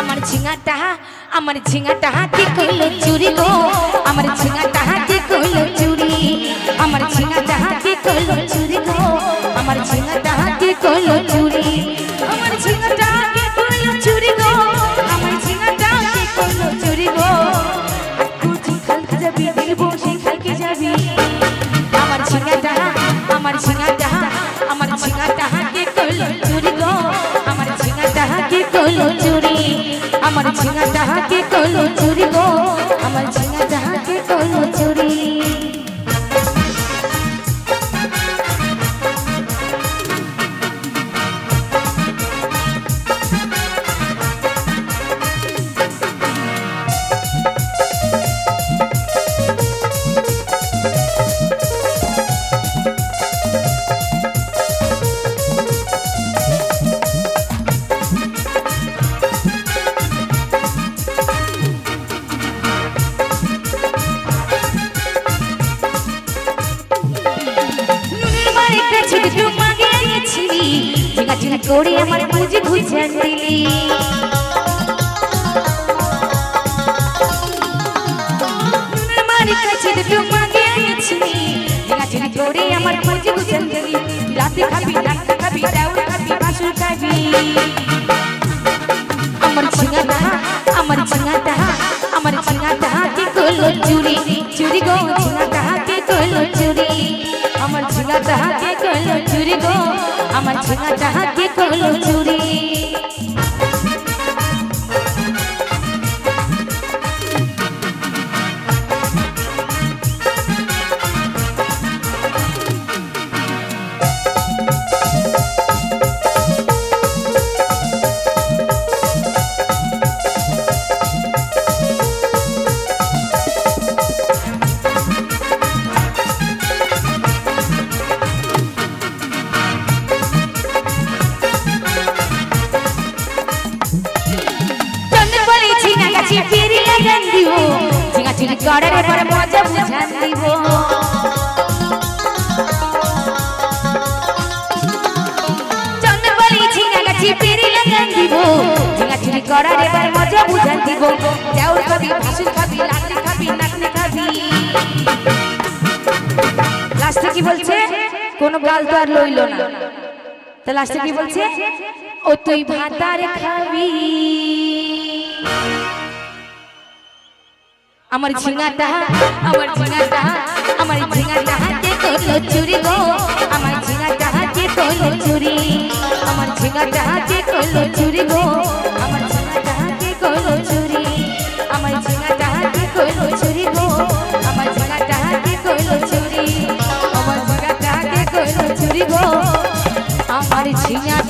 আমার ঝিঙাটা আমার ঝিঙাটা কি কইলো চুরি গো আমার ঝিঙাটা কি সেই খালকে যাবি। আমার আমার ঝিঙাটা আমার ঝিঙাটা কে কইলো চুরি গো। আমার ঝিঙা কে কল চুরি, আমার ঝিঙাটা কে কইলো চুরি গো। আমার ঝিঙা ঝিঙা করে আমার বুঝি বুঝান দিলি ঝিঙা ঝিঙা করে আমার বুঝি বুঝান দিলি। রাতে খাবি রাতে খাবি, ডাউল খাবি, বাসুর খাবি। আমার ঝিঙাটা আমার ঝিঙাটা আমার ঝিঙাটা কি করল চুরি। চুরি গো ঝিঙাটা কি করল চুরি। আমার ঝিঙাটা কি করল চুরি গো। আমার ঝিঙাটা কি করল চুরি। ঝিঙা চুরি মজা বুঝান দিব চন্দন বলে ঝিঙা গাছে ফিরি লাগান মজা বুঝান দিব খাবি লাস্টে কি বলছে? কোনো গাল তো আর লইল না। তো লাস্টে কি বলছে? ও তুই ভাতার খাবি। আমার ঝিঙাটা আমার ঝিঙাটা আমার ঝিঙাটা হাতে তোলো চুরি গো। আমার ঝিঙাটা হাতে তোলো চুরি। আমার ঝিঙাটা হাতে তোলো চুরি গো। আমার ঝিঙাটা হাতে তোলো চুরি। আমার ঝিঙাটা হাতে তোলো চুরি গো। আমার ঝিঙাটা হাতে তোলো চুরি। আমার ঝিঙাটা হাতে তোলো চুরি গো। আমার ঝিঙাটা